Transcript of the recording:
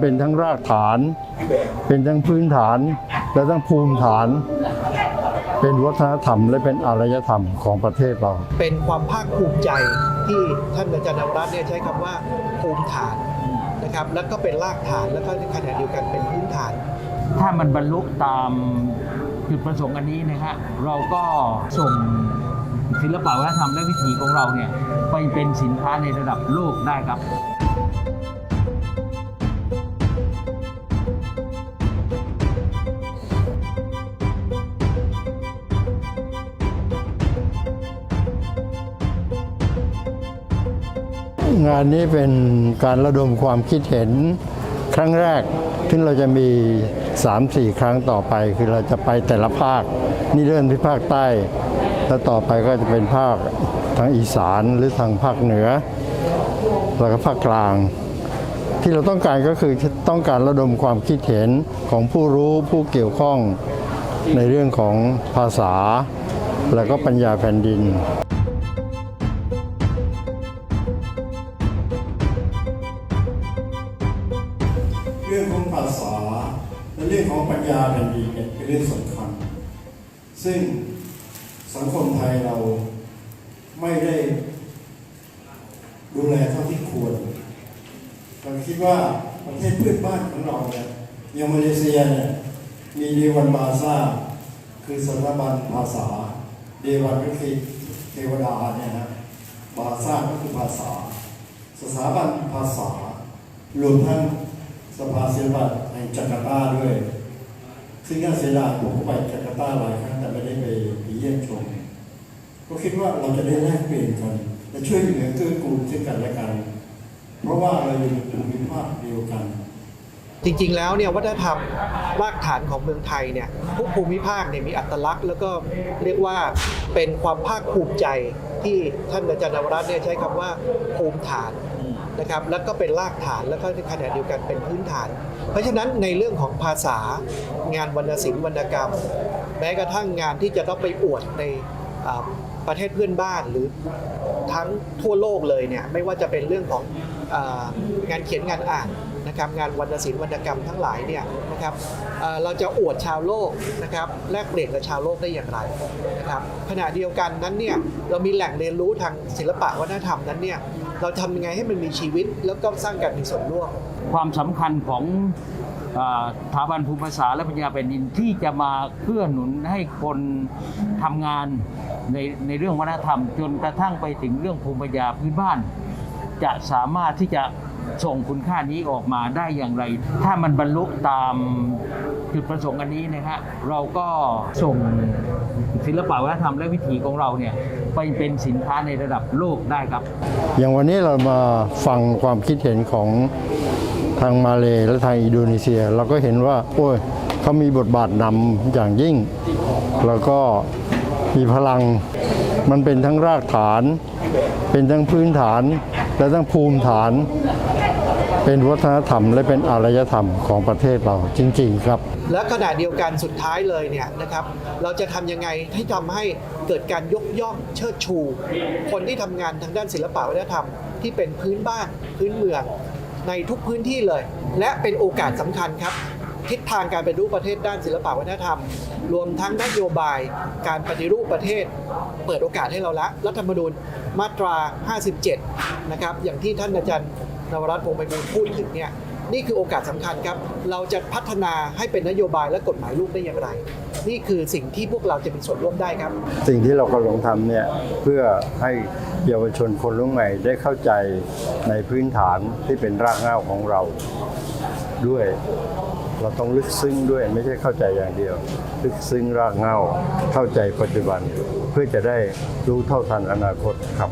เป็นทั้งรากฐาน เป็นทั้งพื้นฐาน และทั้งภูมิฐาน เป็นวัฒนธรรมและเป็นอารยธรรมของประเทศเรา เป็นความภาคภูมิใจที่ท่านอาจารย์นวรัตน์เนี่ยใช้คำว่าภูมิฐานนะครับ แล้วก็เป็นรากฐานแล้วก็ในขณะเดียวกันเป็นพื้นฐาน ถ้ามันบรรลุตามจุดประสงค์อันนี้นะฮะเราก็ส่งศิลปะวัฒนธรรมและวิถีของเราเนี่ยไปเป็นสินค้าในระดับโลกได้ครับ งานนี้เป็นการระดมความคิดเห็นครั้งแรกซึ่งเราจะมี 3-4 ครั้งต่อไป คือเราจะไปแต่ละภาค นี่เริ่มที่ภาคใต้ แล้วต่อไปก็จะเป็นภาคทางอีสานหรือทางภาคเหนือ แล้วก็ภาคกลาง ที่เราต้องการก็คือต้องการระดมความคิดเห็นของผู้รู้ผู้เกี่ยวข้องในเรื่องของภาษา แล้วก็ปัญญาแผ่นดิน เรื่องของภาษาและเรื่องของปัญญาแผ่นดินเนี่ยเป็นเรื่องสำคัญ ซึ่งสังคมไทยเราไม่ได้ดูแลเท่าที่ควรเราคิดว่าประเทศเพื่อนบ้านของเราเนี่ยย่างมาเลเซียเนี่ยมีเดวันบาซาคือสถาบันภาษา เดวันก็คือเทวดาเนี่ยนะบาซาก็คือภาษา สถาบันภาษารวมทั้ง สภาศิลปะแห่งจาการ์ตาด้วย ซึ่งน่าเสียดายผมก็ไปจาการ์ตาหลายครั้งแต่ไม่ได้ไปเยี่ยมชม ก็คิดว่าเราจะได้แลกเปลี่ยนกันและช่วยเหลือเกื้อกูลซึ่งกันและกัน เพราะว่าเราอยู่ในภูมิภาคเดียวกันจริงๆ แล้วเนี่ยวัฒนธรรมรากฐานของเมืองไทยเนี่ยทุกภูมิภาคเนี่ยมีอัตลักษณ์ แล้วก็เรียกว่าเป็นความภาคภูมิใจที่ท่านอาจารย์นวรัตน์เนี่ยใช้คำว่าภูมิฐาน นะครับแล้วก็เป็นรากฐานแล้วก็ในขณะเดียวกันเป็นพื้นฐาน เพราะฉะนั้นในเรื่องของภาษางานวรรณศิลป์วรรณกรรม แม้กระทั่งงานที่จะต้องไปอวดในประเทศเพื่อนบ้านหรือทั้งทั่วโลกเลยเนี่ยไม่ว่าจะเป็นเรื่องของงานเขียนงานอ่าน นะครับงานวรรณศิลป์วรรณกรรมทั้งหลายเนี่ยนะครับเเราจะอวดชาวโลกนะครับแลกเปลี่ยนกับชาวโลกได้อย่างไรนะครับขณะเดียวกันนั้นเนี่ยเรามีแหล่งเรียนรู้ทางศิลปะวัฒนธรรมนั้นเนี่ยเราทำยังไงให้มันมีชีวิตแล้วก็สร้างการมีส่วนร่วม ความสำคัญของสถาบันภูมิภาษาและปัญญาแผ่นดินที่จะมาเพื่อหนุนให้คนทำงานในในเรื่องวัฒนธรรม จนกระทั่งไปถึงเรื่องภูมิปัญญาพื้นบ้าน จะสามารถที่จะ ส่งคุณค่านี้ออกมาได้อย่างไร ถ้ามันบรรลุตามจุดประสงค์อันนี้นะฮะเราก็ส่งศิลปะวัฒนธรรมและวิถีของเราเนี่ยไปเป็นสินค้าในระดับโลกได้ครับ อย่างวันนี้เรามาฟังความคิดเห็นของทางมาเลและทางอินโดนีเซีย เราก็เห็นว่า โอ้ยเขามีบทบาทนำอย่างยิ่ง แล้วก็มีพลังมันเป็นทั้งรากฐาน เป็นทั้งพื้นฐานและทั้งภูมิฐาน เป็นวัฒนธรรมและเป็นอารยธรรมของประเทศเราจริง ๆ ครับ และขณะเดียวกันสุดท้ายเลยเนี่ยนะครับ เราจะทำยังไงให้ทำให้เกิดการยกย่องเชิดชู คนที่ทำงานทางด้านศิลปะวัฒนธรรมที่เป็นพื้นบ้านพื้นเมืองในทุกพื้นที่เลย และเป็นโอกาสสำคัญครับทิศทางการเปฏิรูปประเทศด้านศิลปะวัฒนธรรม รวมทั้งนโยบายการปฏิรูปประเทศ เปิดโอกาสให้เราละรัฐธรรมนูญมาตรา 57 นะครับ อย่างที่ท่านอาจารย์ นวรัตน์พงษ์ไพบูลย์พูดถึงเนี่ยนี่คือโอกาสสำคัญครับ เราจะพัฒนาให้เป็นนโยบายและกฎหมายลูกได้อย่างไร นี่คือสิ่งที่พวกเราจะมีส่วนร่วมได้ครับ สิ่งที่เรากำลังทำเนี่ยเพื่อให้เยาวชนคนรุ่นใหม่ได้เข้าใจในพื้นฐานที่เป็นรากเหง้าของเราด้วย เราต้องลึกซึ้งด้วยไม่ใช่เข้าใจอย่างเดียว ลึกซึ้งรากเหง้าเข้าใจปัจจุบัน เพื่อจะได้รู้เท่าทันอนาคตครับ